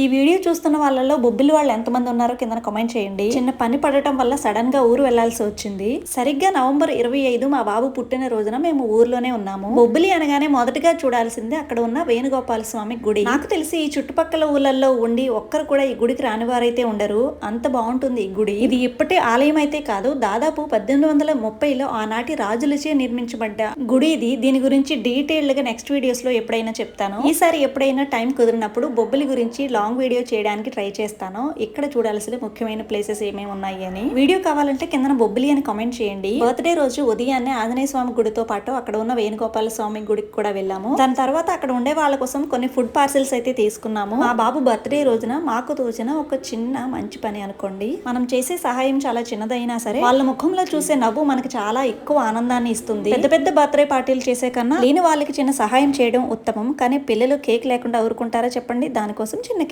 ఈ వీడియో చూస్తున్న వాళ్ళలో బొబ్బిలి వాళ్ళు ఎంతమంది ఉన్నారో కింద కామెంట్ చేయండి. చిన్న పని పడటం వల్ల సడన్గా ఊరు వెళ్ళాల్సి వచ్చింది. సరిగ్గా నవంబర్ ఇరవై ఐదు మా బాబు పుట్టిన రోజున మేము ఊర్లోనే ఉన్నాము. బొబ్బిలి అనగానే మొదటగా చూడాల్సింది అక్కడ ఉన్న వేణుగోపాల స్వామి గుడి. నాకు తెలిసి ఈ చుట్టుపక్కల ఊళ్ళల్లో ఉండి ఒక్కరు కూడా ఈ గుడికి రాని వారైతే ఉండరు. అంత బాగుంటుంది ఈ గుడి. ఇది ఇప్పటి ఆలయం అయితే కాదు దాదాపు పద్దెనిమిది వందల ముప్పైలో ఆనాటి రాజులచే నిర్మించబడ్డ గుడి ఇది. దీని గురించి డీటెయిల్డ్గా నెక్స్ట్ వీడియోస్లో ఎప్పుడైనా చెప్తాను. ఈసారి ఎప్పుడైనా టైం కుదిరినప్పుడు బొబ్బిలి గురించి లాంగ్ వీడియో చేయడానికి ట్రై చేస్తాను. ఇక్కడ చూడాల్సిన ముఖ్యమైన ప్లేసెస్ ఏమేమి ఉన్నాయి అని. వీడియో కావాలంటే కింద బొబ్బిలి అని కామెంట్ చేయండి. బర్త్డే రోజు ఉదయాన్నే ఆంజనేయ స్వామి గుడితో పాటు అక్కడ ఉన్న వేణుగోపాల స్వామి గుడికి కూడా వెళ్ళాము. దాని తర్వాత అక్కడ ఉండే వాళ్ళ కోసం కొన్ని ఫుడ్ పార్సిల్స్ అయితే తీసుకున్నాము. మా బాబు బర్త్డే రోజున మాకు తోచిన ఒక చిన్న మంచి పని అనుకోండి. మనం చేసే సహాయం చాలా చిన్నదైనా సరే వాళ్ళ ముఖంలో చూసే నవ్వు మనకి చాలా ఎక్కువ ఆనందాన్ని ఇస్తుంది. పెద్ద పెద్ద బర్త్డే పార్టీలు చేసే కన్నా లేని వాళ్ళకి చిన్న సహాయం చేయడం ఉత్తమం. కానీ పిల్లలు కేక్ లేకుండా ఊరుకుంటారా చెప్పండి. దానికోసం చిన్న